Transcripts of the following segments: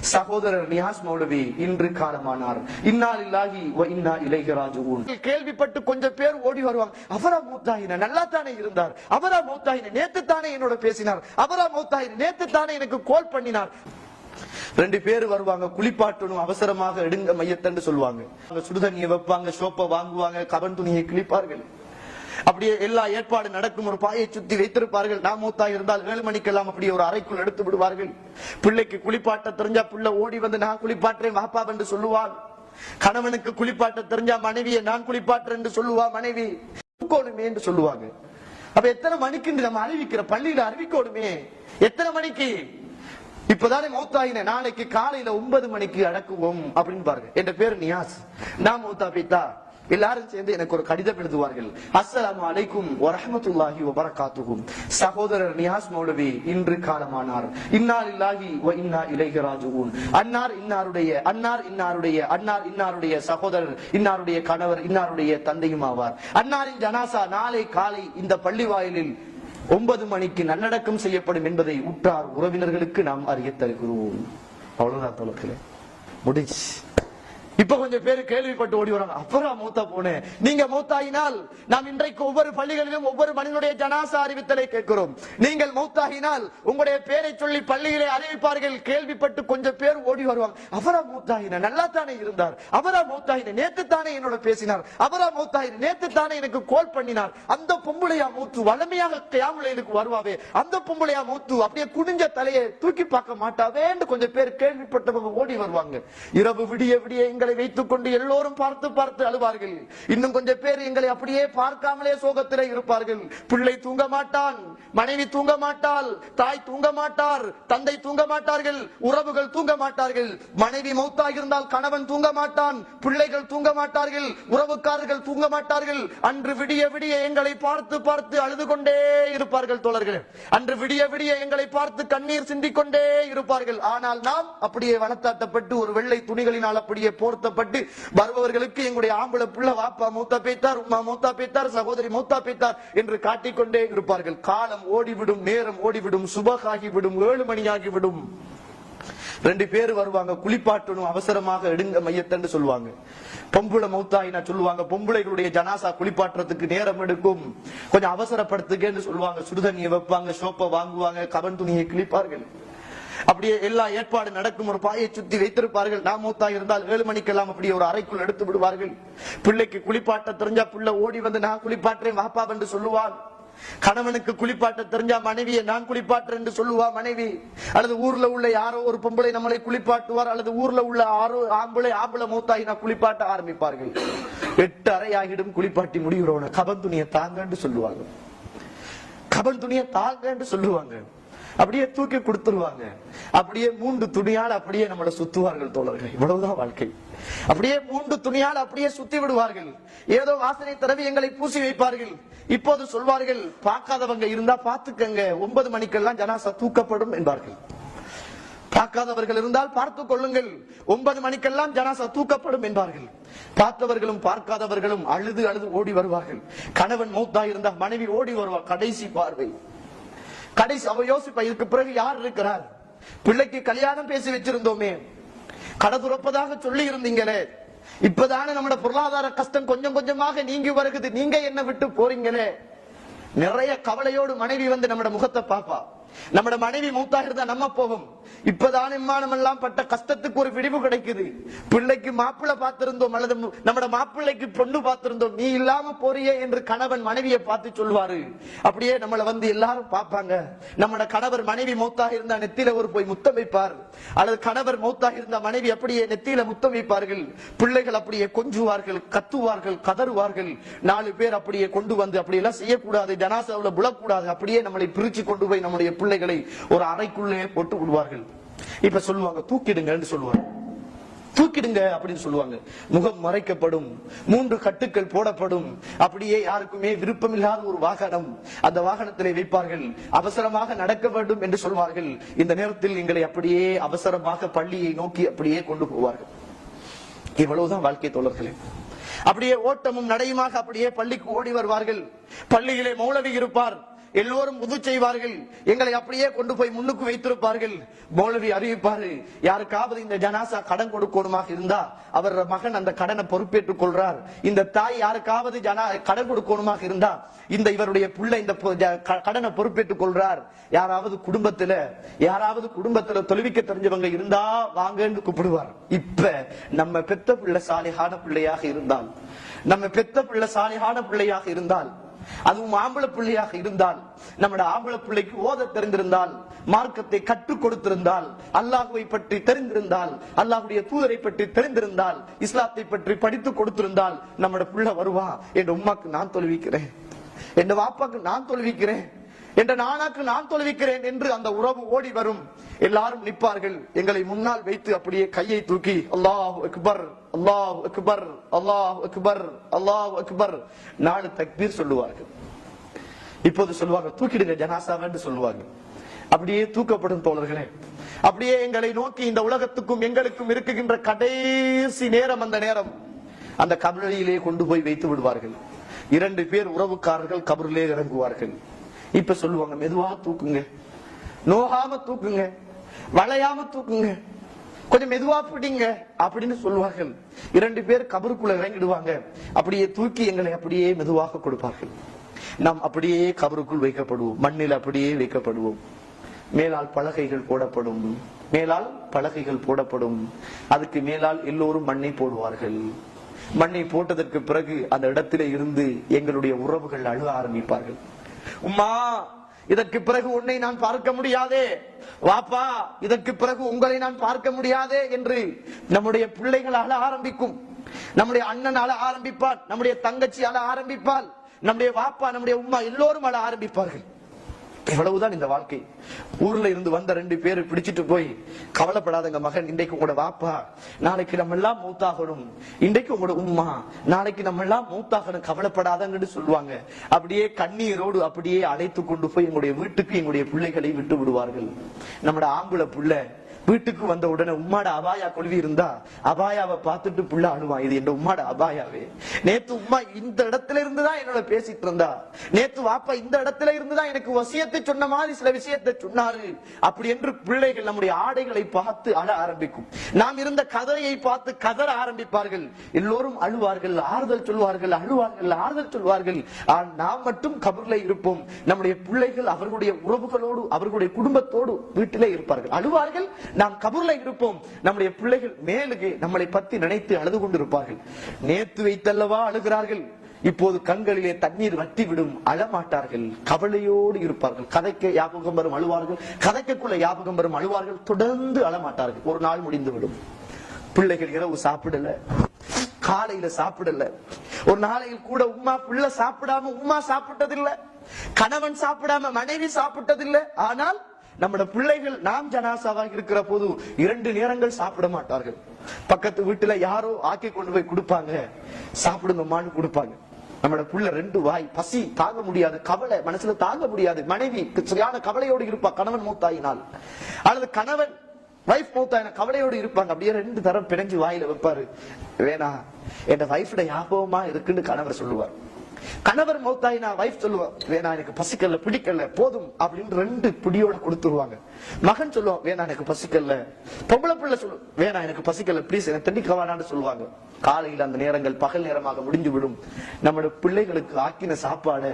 சகோதரர் நியாஸ் மௌலவி இன்று காலமானார். இன்னால் இல்லாகி இன்னா இலைஹி ராஜிஊன். கேள்விப்பட்டு கொஞ்சம் பேர் ஓடி வருவாங்க. அவரா மூத்தாயின? நல்லா தானே இருந்தார். அவரா மூத்தாயின? நேத்து தானே என்னோட பேசினார். அவரா மூத்தாயின? நேத்து தானே எனக்கு கோல் பண்ணினார். ரெண்டு பேர் வருவாங்க. குளிப்பாட்டணும் அவசரமாக எடுங்க மையத்தன்னு சொல்லுவாங்க. சுடுதண்ணியை வைப்பாங்க சோப்பை வாங்குவாங்க கவன் துணியை கிழிப்பார்கள். அப்படியே எல்லா ஏற்பாடு நடக்கும். ஒரு பாயை சுத்தி வைத்திருப்பார்கள். நான் மூத்தா இருந்தால் ஏழு மணிக்கெல்லாம் அப்படியே ஒரு அறைக்குள் எடுத்து விடுவார்கள். பிள்ளைக்கு குளிப்பாட்ட தெரிஞ்சா பிள்ளை ஓடி வந்து நான் குளிப்பாட்டுறேன் வாப்பா என்று சொல்லுவாள். கணவனுக்கு குளிப்பாட்ட தெரிஞ்சா மனைவியை நான் குளிப்பாட்டுறேன் என்று சொல்லுவா மனைவி. கோணுமே என்று சொல்லுவாங்க. அப்ப எத்தனை மணிக்கு நம்ம அறிவிக்கிற பள்ளியில அறிவிக்கோடுமே எத்தனை மணிக்கு? இப்பதானே மௌத்தாயின நாளைக்கு காலையில ஒன்பது மணிக்கு அடக்குவோம் அப்படின்னு பாருங்க என் பேரு நியாஸ். நான் மௌத்தா பீத்தா. எல்லாரும் சேர்ந்து எனக்கு ஒரு கடிதம் எழுதுவார்கள். அஸ்லாம் அலைக்கும் வரஹ்மத்துல்லாஹி வபரகாத்துகும் சகோதரர் நியாஸ் மௌலவி இன்று காலமானார். இன்னார் இல்லாஹி இன்னா இலைஹி அன்னார் இன்னாருடைய அன்னார் இன்னாருடைய அன்னார் இன்னாருடைய சகோதரர் இன்னாருடைய கணவர் இன்னாருடைய தந்தையும் ஆவார். அன்னாரின் ஜனாசா நாளை காலை இந்த பள்ளி வாயிலில் ஒன்பது மணிக்கு நன்னடக்கம் செய்யப்படும் என்பதை உற்றார் உறவினர்களுக்கு நாம் அறிய தருகிறோம் அவ்வளவுதான் தோழர்களே. முடிச்சு இப்ப கொஞ்சம் பேர் கேள்விப்பட்டு ஓடி வராங்க. அப்புறம் மூத்தா போனேன் நீங்க மூத்தாயினால் நாம் இன்றைக்கு ஒவ்வொரு பள்ளிகளிலும் ஒவ்வொரு மனிதனுடைய ஜனாசா அறிவித்தலை கேட்கிறோம். நீங்கள் மூத்தாகினால் உங்களுடைய பேரை சொல்லி பள்ளியிலே அறிவிப்பார்கள் கேள்விப்பட்டு கொஞ்சம் பேர் ஓடி வருவாங்க. அவரா மூத்தாயின? நல்லா தானே இருந்தார். அவரா மூத்தாயின? நேத்து தானே என்னோட பேசினார். அவரா மூத்தாயின? நேத்து தானே எனக்கு கோல் பண்ணினார். அந்த பொம்பளையா மூத்து வளமையாக கியாமுலைக்கு வருவாவே. அந்த பொம்பளையா மூத்து அப்படியே குனிஞ்ச தலையை தூக்கி பார்க்க மாட்டாவேன்னு கொஞ்சம் பேர் கேள்விப்பட்டவங்க ஓடி வருவாங்க. இரவு விடிய விடிய எங்களை வைத்துக் கொண்டு எல்லோரும் பார்த்து பார்த்து அழுவார்கள். இன்னும் கொஞ்சம் பேர் எங்களை அப்படியே பார்க்காமலே சோகத்திலே இருப்பார்கள். பிள்ளை தூங்க மாட்டான் மனைவி தூங்க மாட்டாள் தாய் தூங்க மாட்டார் தந்தை தூங்க மாட்டார்கள் உறவுகள் தூங்க மாட்டார்கள். மனைவி மௌத்தாக இருந்தால் கணவன் தூங்க மாட்டான் பிள்ளைகள் தூங்க மாட்டார்கள் உறவுக்காரர்கள் தூங்க மாட்டார்கள். அன்று விடிய விடிய எங்களை பார்த்து பார்த்து அழுது கொண்டே இருப்பார்கள் தோழர்கள். அன்று விடிய விடிய எங்களை பார்த்து கண்ணீர் சிந்திக்கொண்டே இருப்பார்கள். ஆனால் நாம் அப்படியே வனத்தாட்டப்பட்டு ஒரு வெள்ளை துணிகளினால் அப்படியே போர்த்தப்பட்டு வருபவர்களுக்கு எங்களுடைய ஆம்பளை புள்ள வாப்பா மூத்தா பேத்தார் உமா மூத்தா பேத்தார் சகோதரி மூத்தா பேத்தார் என்று காட்டிக்கொண்டே இருப்பார்கள். காலம் ஓடிவிடும் நேரம் ஓடிவிடும் சுபகாகிவிடும் ஏழு மணியாகிவிடும். ரெண்டு பேர் வருவாங்க குளிப்பாட்டணும் அவசரமாக எடுங்க மையத்தன்னு சொல்லுவாங்க. பொம்புளை மௌத்தாயினா சொல்லுவாங்க பொம்புளைகளுடைய ஜனாசா குளிப்பாட்டுறதுக்கு நேரம் எடுக்கும். கொஞ்சம் அவசரப்படுத்துக்கன்னு சொல்லுவாங்க சுடுதண்ணியை வைப்பாங்க சோப்பை வாங்குவாங்க கவன் துணியை கிழிப்பார்கள். அப்படியே எல்லா ஏற்பாடு நடக்கும் ஒரு பாயை சுத்தி வைத்திருப்பார்கள். நான் மூத்தா இருந்தால் ஏழு மணிக்கெல்லாம் அப்படியே ஒரு அறைக்குள் எடுத்து விடுவார்கள். பிள்ளைக்கு குளிப்பாட்ட தெரிஞ்சா பிள்ளை ஓடி வந்து நான் குளிப்பாட்டுறேன் வாப்பா என்று சொல்லுவான் கணவனுக்கு குளிப்பாட்ட தெரிஞ்சா மனைவியை நான் குளிப்பாட்டுறேன் என்று சொல்லுவா மனைவி. அல்லது ஊர்ல உள்ள யாரோ ஒரு பொம்பளை நம்மளை குளிப்பாட்டுவார் அல்லது ஊர்ல உள்ள ஆரோ ஆம்பளை ஆம்பளை மூத்தாகி நான் குளிப்பாட்ட ஆரம்பிப்பார்கள். எட்டு அறை ஆகிடும் குளிப்பாட்டி முடிகிறோன கபன் துணியை தாங்கன்னு சொல்லுவாங்க. கபன் துணியை தாங்கன்னு சொல்லுவாங்க. அப்படியே தூக்கி கொடுத்துருவாங்க. அப்படியே மூன்று துணியால் அப்படியே நம்மளை சுத்துவார்கள் தோழர்கள். இவ்வளவுதான் வாழ்க்கை. அப்படியே மூன்று துணியால் அப்படியே சுத்தி விடுவார்கள். ஏதோ வாசனை தடவி எங்களை பூசி வைப்பார்கள். இப்போது சொல்வார்கள் பார்க்காதவங்க இருந்தா பாத்துக்கங்க ஒன்பது மணிக்கெல்லாம் ஜனாசா தூக்கப்படும் என்பார்கள். பார்க்காதவர்கள் இருந்தால் பார்த்துக் கொள்ளுங்கள். ஒன்பது மணிக்கெல்லாம் ஜனாசா தூக்கப்படும் என்பார்கள். பார்த்தவர்களும் பார்க்காதவர்களும் அழுது அழுது ஓடி வருவார்கள். கணவன் மூத்தா இருந்தால் மனைவி ஓடி வருவார் கடைசி பார்வை. கடைசி அவ யோசிப்பா இதுக்கு பிறகு யார் இருக்கிறார்? பிள்ளைக்கு கல்யாணம் பேசி வச்சிருந்தோமே. கடை துறப்பதாக சொல்லி இருந்தீங்களே இப்பதானே நம்மட பொருளாதார கஷ்டம் கொஞ்சம் கொஞ்சமாக நீங்கி வருகுது. நீங்க என்ன விட்டு போறீங்களே? நிறைய கவலையோடு மனைவி வந்து நம்மட முகத்தை பாப்பா நம்மட மனைவி மூத்தாக இருந்தா நம்ம போகும் இப்பதான் இம்மானம் எல்லாம் பட்ட கஷ்டத்துக்கு ஒரு விடிவு கிடைக்குது. பிள்ளைக்கு மாப்பிள்ளை பார்த்திருந்தோம் அல்லது நம்மட மாப்பிள்ளைக்கு பொண்ணு பார்த்திருந்தோம். நீ இல்லாம போறியே என்று கணவன் மனைவியை பார்த்து சொல்வாரு அப்படியே நம்மளை வந்து எல்லாரும் பார்ப்பாங்க. நம்மட கணவர் மனைவி மூத்தாக இருந்தா நெத்தியில ஒரு போய் முத்தம் வைப்பார். அல்லது கணவர் மூத்தாக இருந்தா மனைவி அப்படியே நெத்தியில முத்தம் வைப்பார்கள். பிள்ளைகள் அப்படியே கொஞ்சுவார்கள் கத்துவார்கள் கதறுவார்கள். நாலு பேர் அப்படியே கொண்டு வந்து அப்படியெல்லாம் செய்யக்கூடாது ஜனாசாவில் புலக்கூடாது. அப்படியே நம்மளை பிரிச்சு கொண்டு போய் நம்முடைய பிள்ளைகளை ஒரு அறைக்குள்ளே போட்டு விடுவார்கள். இப்ப சொல்லுவாங்க தூக்கிடுங்கன்னு சொல்லுவாங்க. தூக்கிடுங்க அப்படின்னு சொல்லுவாங்க. முகம் மறைக்கப்படும் மூன்று கட்டுக்கள் போடப்படும். அப்படியே யாருக்குமே விருப்பமில்லாத ஒரு வாகனம் அந்த வாகனத்திலே வைப்பார்கள். அவசரமாக நடக்க வேண்டும் என்று சொல்வார்கள். இந்த நேரத்தில் எங்களை அப்படியே அவசரமாக பள்ளியை நோக்கி அப்படியே கொண்டு போவார்கள். இவ்வளவுதான் வாழ்க்கை தோழர்களே. அப்படியே ஓட்டமும் நடையுமாக அப்படியே பள்ளிக்கு ஓடி வருவார்கள். பள்ளியிலே மௌலவி இருப்பார். எல்லோரும் உது செய்வார்கள். எங்களை அப்படியே கொண்டு போய் முன்னுக்கு வைத்திருப்பார்கள். மௌலவி அறிவிப்பாரு யாருக்காவது இந்த ஜனாசா கடன் கொடுக்கணுமாக இருந்தா அவர் மகன் அந்த கடனை பொறுப்பேற்றுக் கொள்றார். இந்த தாய் யாருக்காவது ஜனா கடன் கொடுக்கணுமாக இருந்தா இந்த இவருடைய புள்ள இந்த பொ- ஜ- க- கடனை பொறுப்பேற்றுக் கொள்றார். யாராவது குடும்பத்துல யாராவது குடும்பத்துல தொழுவிக்க தெரிஞ்சவங்க இருந்தா வாங்கன்னு கூப்பிடுவார். இப்ப நம்ம பெத்த பிள்ளை சாலிகான பிள்ளையாக இருந்தால் நம்ம பெத்த பிள்ளை சாலிகான பிள்ளையாக இருந்தால் அதுவும் ஆம்பளை பிள்ளையாக இருந்தால் நம்முடைய ஆம்பளை பிள்ளைக்கு ஓத தெரிந்திருந்தால் மார்க்கத்தை கற்றுக் கொடுத்திருந்தால் அல்லாஹுவை பற்றி தெரிந்திருந்தால் அல்லாஹுடைய தூதரை பற்றி தெரிந்திருந்தால் இஸ்லாத்தை பற்றி படித்து கொடுத்திருந்தால் நம்முடைய பிள்ளை வருவா? என் உமாக்கு நான் தொழுவிக்கிறேன். என் வாப்பாக்கு நான் தொழுவிக்கிறேன். என்ற நானாக்கு நான் தொழுவிக்கிறேன் என்று அந்த உறவு ஓடி வரும். எல்லாரும் நிற்பார்கள். எங்களை முன்னால் வைத்து அப்படியே கையை தூக்கி அல்லாஹ் அக்பர் அல்லாஹ் அக்பர் அல்லாஹ் அக்பர் அல்லாஹ் அக்பர் நாலு தக்பீர் சொல்லுவார்கள். இப்போது சொல்லுவாங்க தூக்கிடுங்க ஜனாசாவன்னு சொல்லுவாங்க. அப்படியே தூக்கப்படும் தோழர்களே. அப்படியே எங்களை நோக்கி இந்த உலகத்துக்கும் எங்களுக்கும் இருக்குகின்ற கடைசி நேரம் அந்த நேரம். அந்த கபரிலே கொண்டு போய் வைத்து விடுவார்கள். இரண்டு பேர் உறவுக்காரர்கள் கபரிலே இறங்குவார்கள். இப்ப சொல்லுவாங்க மெதுவா தூக்குங்க. நோகாம தூக்குங்க. வளையாம தூக்குங்க. கொஞ்சம் மெதுவா பிடிங்க அப்படின்னு சொல்லுவார்கள். இரண்டு பேர் கபருக்குள்ள இறங்கிடுவாங்க. அப்படியே தூக்கி எங்களை அப்படியே மெதுவாக கொடுப்பார்கள். நாம் அப்படியே கபருக்குள் வைக்கப்படுவோம். மண்ணில் அப்படியே வைக்கப்படுவோம். மேலால் பலகைகள் போடப்படும். மேலால் பலகைகள் போடப்படும். அதுக்கு மேலால் எல்லோரும் மண்ணை போடுவார்கள். மண்ணை போட்டதற்கு பிறகு அந்த இடத்திலே இருந்து எங்களுடைய உறவுகள் அழுக ஆரம்பிப்பார்கள். உம்மா இதற்கு பிறகு உன்னை நான் பார்க்க முடியாதே. வாப்பா இதற்கு பிறகு உங்களை நான் பார்க்க முடியாதே என்று நம்முடைய பிள்ளைகள் அழ ஆரம்பிக்கும். நம்முடைய அண்ணன் அழ நம்முடைய தங்கச்சி அழ ஆரம்பிப்பாள் நம்முடைய வாப்பா நம்முடைய உம்மா எல்லோரும் அழ ஆரம்பிப்பார்கள். இவ்வளவுதான் இந்த வாழ்க்கை. ஊர்ல இருந்து வந்த ரெண்டு பேரு பிடிச்சிட்டு போய் கவலைப்படாதங்க மகன் இன்றைக்கு உங்களோட வாப்பா. நாளைக்கு நம்ம எல்லாம் மூத்தாகணும். இன்றைக்கு உங்களோட உம்மா. நாளைக்கு நம்ம எல்லாம் மூத்தாகணும். கவலைப்படாதங்கன்னு சொல்லுவாங்க. அப்படியே கண்ணீரோடு அப்படியே அழைத்து கொண்டு போய் எங்களுடைய வீட்டுக்கு எங்களுடைய பிள்ளைகளை விட்டு விடுவார்கள். நம்மட ஆம்பளை புள்ள வீட்டுக்கு வந்த உடனே உம்மாட அபாயா கொள்வி இருந்தா அபாயாவை பார்த்துட்டு புள்ள அணுவா இது என் உம்மாட அபாயாவே. நேத்து உம்மா இந்த இடத்துல இருந்துதான் என்னோட பேசிட்டு இருந்தா. நேத்து வாப்பா இந்த இடத்துல இருந்துதான் எனக்கு வசியத்தை சொன்ன மாதிரி சில விஷயத்தை சொன்னாரு. அப்படி என்று பிள்ளைகள் நம்முடைய ஆடைகளை பார்த்து அழ ஆரம்பிக்கும். நாம் இருந்த கதையை பார்த்து கதற ஆரம்பிப்பார்கள். எல்லோரும் அழுவார்கள் ஆறுதல் சொல்வார்கள் அழுவார்கள் ஆறுதல் சொல்வார்கள். ஆனால் நாம் மட்டும் கபர்ல இருப்போம். நம்முடைய பிள்ளைகள் அவர்களுடைய உறவுகளோடு அவர்களுடைய குடும்பத்தோடு வீட்டிலே இருப்பார்கள். அழுவார்கள் நாம் கபூர்ல இருப்போம். நம்முடைய பிள்ளைகள் மேலுக்கு நம்மளை பத்தி நினைத்து அழுது கொண்டிருப்பார்கள். நேத்து வைத்தல்லவா அழுகிறார்கள். இப்போது கண்களிலே தண்ணீர் வற்றி விடும் அழமாட்டார்கள். கவலையோடு இருப்பார்கள். கதைக்க யாபகம் வரும் அழுவார்கள். கதைக்கக்குள்ள யாபகம் வரும் அழுவார்கள். தொடர்ந்து அழமாட்டார்கள். ஒரு நாள் முடிந்து விடும் பிள்ளைகள் இரவு சாப்பிடல. காலையில சாப்பிடல. ஒரு நாளையில் கூட உம்மா பிள்ளை சாப்பிடாம உம்மா சாப்பிட்டதில்ல. கணவன் சாப்பிடாம மனைவி சாப்பிட்டதில்லை. ஆனால் நம்மட பிள்ளைகள் நாம் ஜனாசாவாக இருக்கிற போது இரண்டு நேரங்கள் சாப்பிட மாட்டார்கள். பக்கத்து வீட்டுல யாரோ ஆக்கி கொண்டு போய் கொடுப்பாங்க. சாப்பிடுங்கம்மான்னு கொடுப்பாங்க. நம்மளோட புள்ள ரெண்டு வாய் பசி தாங்க முடியாது கவலை மனசுல தாங்க முடியாது. மனைவி சரியான கவலையோடு இருப்பா கணவன் மூத்தாயினால். அல்லது கணவன் வைஃப் மூத்தாயின கவலையோடு இருப்பாங்க. அப்படியே ரெண்டு தரம் பிணைஞ்சு வாயில வைப்பாரு. வேணா என் வைஃபோட ஞாபகமா இருக்குன்னு கணவர் சொல்லுவார். கணவர் மௌத்தாயினா வைஃப் சொல்லுவான். வேணா எனக்கு பசிக்கல பிடிக்கல போதும் அப்படின்னு ரெண்டு பிடியோட கொடுத்துருவாங்க. மகன் சொல்லுவான் வேணா எனக்கு பசிக்கல பொம்பளை பிள்ளை சொல்லு வேணா எனக்கு பசிக்கல ப்ளீஸ் எனக்கு தண்ணிக்க வேணான்னு சொல்லுவாங்க. காலையில் அந்த நேரங்கள் பகல் நேரமாக முடிஞ்சு விடும் நம்மளோட பிள்ளைகளுக்கு ஆக்கின சாப்பாடு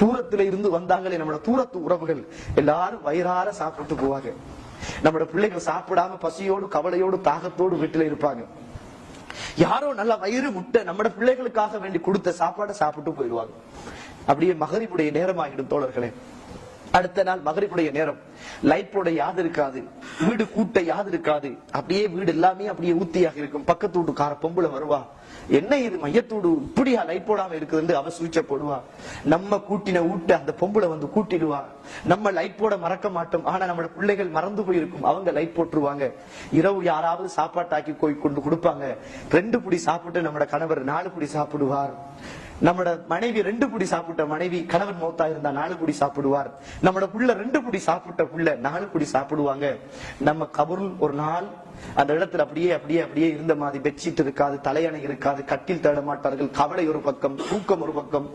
தூரத்துல இருந்து வந்தாங்களே நம்மளோட தூரத்து உறவுகள் எல்லாரும் வயிறார சாப்பிட்டு போவாங்க. நம்மளோட பிள்ளைகள் சாப்பிடாம பசியோடு கவலையோடு தாகத்தோடு வீட்டுல இருப்பாங்க. யாரோ நல்ல வயிறு முட்டை நம்ம பிள்ளைகளுக்காக வேண்டி கொடுத்த சாப்பாடை சாப்பிட்டு போயிடுவாங்க. அப்படியே மகரிப்புடைய நேரமாகிடும் தோழர்களே. அடுத்த நாள் மகரிப்புடைய நேரம். லைட் போட யாது இருக்காது. வீடு கூட்ட யாது இருக்காது. அப்படியே வீடு எல்லாமே அப்படியே ஊத்தியாக இருக்கும். பக்கத்து வீட்டுக்கார பொம்பளை வருவா. என்ன இது மையத்தூடு இப்படியா லைட் போடாம இருக்குதுன்னு அவ சுவிச்ச போடுவா. நம்ம கூட்டின ஊட்ட அந்த பொம்பளை வந்து கூட்டிடுவா. நம்ம லைட் போட மறக்க மாட்டோம். ஆனா நம்மளோட பிள்ளைகள் மறந்து போயிருக்கும். அவங்க லைட் போட்டுருவாங்க. இரவு யாராவது சாப்பாட்டாக்கி போய் கொண்டு கொடுப்பாங்க. ரெண்டு புடி சாப்பிட்டு நம்மளோட கணவர் நாலு புடி சாப்பிடுவார். நம்மட மனைவி ரெண்டு புடி சாப்பிட்ட மனைவி கணவன் மௌத்தா இருந்தா நாலு புடி சாப்பிடுவார். நம்மட புள்ள ரெண்டு புடி சாப்பிட்ட புள்ள நாலு புடி சாப்பிடுவாங்க. நம்ம கபருள் ஒரு நாள் அந்த இடத்துல அப்படியே அப்படியே அப்படியே இருந்த மாதிரி பெட்ஷீட் இருக்காது தலையணை இருக்காது கட்டில் தேட மாட்டார்கள் கவலை ஒரு பக்கம் தூக்கம் ஒரு பக்கம்.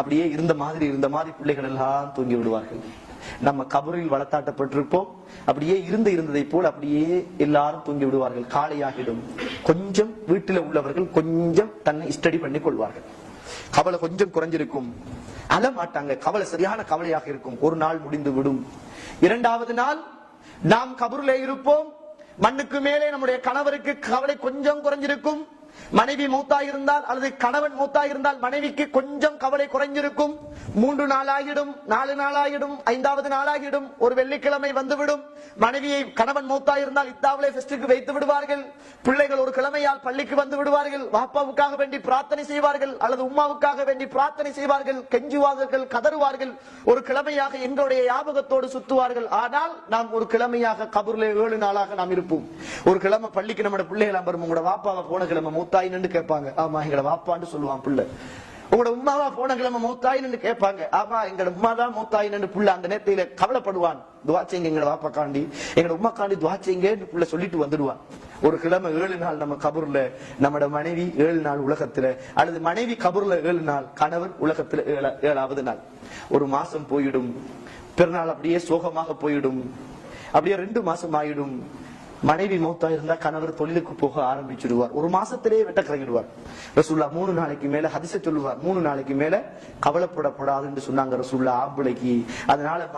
அப்படியே இருந்த மாதிரி இருந்த மாதிரி பிள்ளைகள் எல்லாம் தூங்கி விடுவார்கள். நம்ம கபரில் வளர்த்தாட்டப்பட்டிருப்போம் அப்படியே இருந்து இருந்ததை போல் அப்படியே எல்லாரும் தூங்கி விடுவார்கள். காலையாகிடும். கொஞ்சம் வீட்டில் உள்ளவர்கள் கொஞ்சம் தன்னை ஸ்டடி பண்ணி கொள்வார்கள் கவலை கொஞ்சம் குறைஞ்சிருக்கும். அலமாட்டாங்க கவலை சரியான கவலையாக இருக்கும். ஒரு நாள் முடிந்து விடும். இரண்டாவது நாள் நாம் கபூர்ல இருப்போம். மண்ணுக்கு மேலே நம்முடைய கணவருக்கு கவலை கொஞ்சம் குறைஞ்சிருக்கும். மனைவி மூத்தா இருந்தால் அல்லது கணவன் மூத்தா இருந்தால் மனைவிக்கு கொஞ்சம் கவலை குறைஞ்சிருக்கும். மூன்று நாளாகிடும் நாலு நாளாகிடும் ஐந்தாவது நாளாகிடும் ஒரு வெள்ளிக்கிழமை வந்துவிடும். மனைவியை கணவன் மூத்தா இருந்தால் இத்தாவிலே ஃபெஸ்டுக்கு வைத்து விடுவார்கள். பிள்ளைகள் ஒரு கிழமையால் பள்ளிக்கு வந்து விடுவார்கள். வாப்பாவுக்காக வேண்டி பிரார்த்தனை செய்வார்கள் அல்லது உமாவுக்காக வேண்டி பிரார்த்தனை செய்வார்கள். கெஞ்சுவார்கள் கதறுவார்கள். ஒரு கிழமையாக எங்களுடைய ஞாபகத்தோடு சுத்துவார்கள். ஆனால் நாம் ஒரு கிழமையாக கபூர்ல ஏழு நாளாக நாம் இருப்போம். ஒரு கிழமை பள்ளிக்கு நம்ம பிள்ளைகள் வரும் உங்களோட வாப்பாவை போன கிழமை மூத்தாயின்னு கேட்பாங்க. ஆமா எங்களை வாப்பான்னு சொல்லுவான் பிள்ளை. உங்களோட உமாவா போன கிழமை மூத்தாயின்னு கேட்பாங்க. ஆமா எங்களோட உமா தான் மூத்தாயின்னு புள்ள. அந்த நேரத்தில கவலைப்படுவான். துவாச்சைங்க எங்களை வாப்பா காண்டி எங்களோட உமா காண்டி துவாச்சைங்கன்னு புள்ள சொல்லிட்டு வந்துடுவான். ஒரு கிழமை ஏழு நாள் நம்ம கபூர்ல நம்மட மனைவி ஏழு நாள் உலகத்துல அல்லது மனைவி கபூர்ல ஏழு நாள் கணவர் உலகத்துல ஏழா- ஏழாவது நாள். ஒரு மாசம் போயிடும். பிறநாள் அப்படியே சோகமாக போயிடும். அப்படியே ரெண்டு மாசம் ஆயிடும். மனைவி மௌத்தா இருந்தா கணவர் தொழிலுக்கு போக ஆரம்பிச்சிடுவார். ஒரு மாசத்திலேயே வெட்ட கிறங்கிடுவார் ரசூல்லா மூணு நாளைக்கு மேல ஹதிச சொல்லுவார். மூணு நாளைக்கு மேல கவலைப்படப்படாதுன்னு சொன்னாங்க ரசூல்லா ஆம்பளைக்கு. அதனால